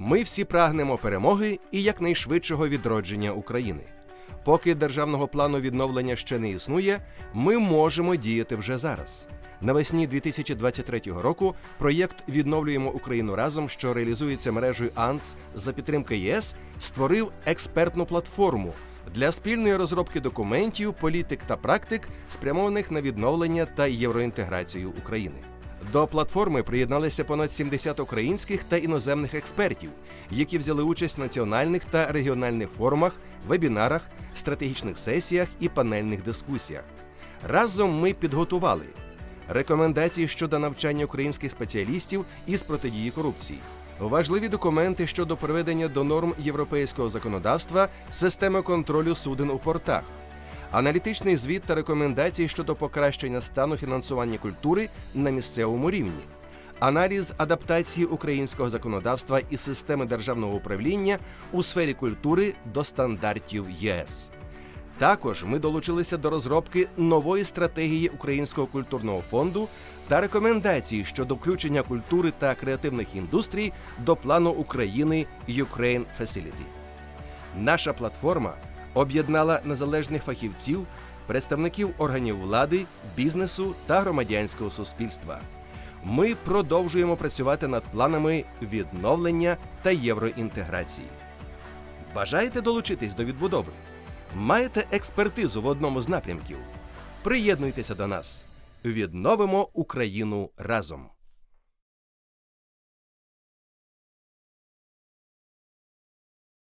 Ми всі прагнемо перемоги і якнайшвидшого відродження України. Поки державного плану відновлення ще не існує, ми можемо діяти вже зараз. Навесні 2023 року проєкт Відновлюємо Україну разом, що реалізується мережею АНС за підтримки ЄС, створив експертну платформу для спільної розробки документів, політик та практик, спрямованих на відновлення та євроінтеграцію України. До платформи приєдналися понад 70 українських та іноземних експертів, які взяли участь в національних та регіональних форумах, вебінарах, стратегічних сесіях і панельних дискусіях. Разом ми підготували рекомендації щодо навчання українських спеціалістів із протидії корупції, важливі документи щодо приведення до норм європейського законодавства системи контролю суден у портах, аналітичний звіт та рекомендації щодо покращення стану фінансування культури на місцевому рівні, аналіз адаптації українського законодавства і системи державного управління у сфері культури до стандартів ЄС. Також ми долучилися до розробки нової стратегії Українського культурного фонду та рекомендацій щодо включення культури та креативних індустрій до плану України Ukraine Facility. Наша платформа об'єднала незалежних фахівців, представників органів влади, бізнесу та громадянського суспільства. Ми продовжуємо працювати над планами відновлення та євроінтеграції. Бажаєте долучитись до відбудови? Маєте експертизу в одному з напрямків? Приєднуйтеся до нас. Відновимо Україну разом.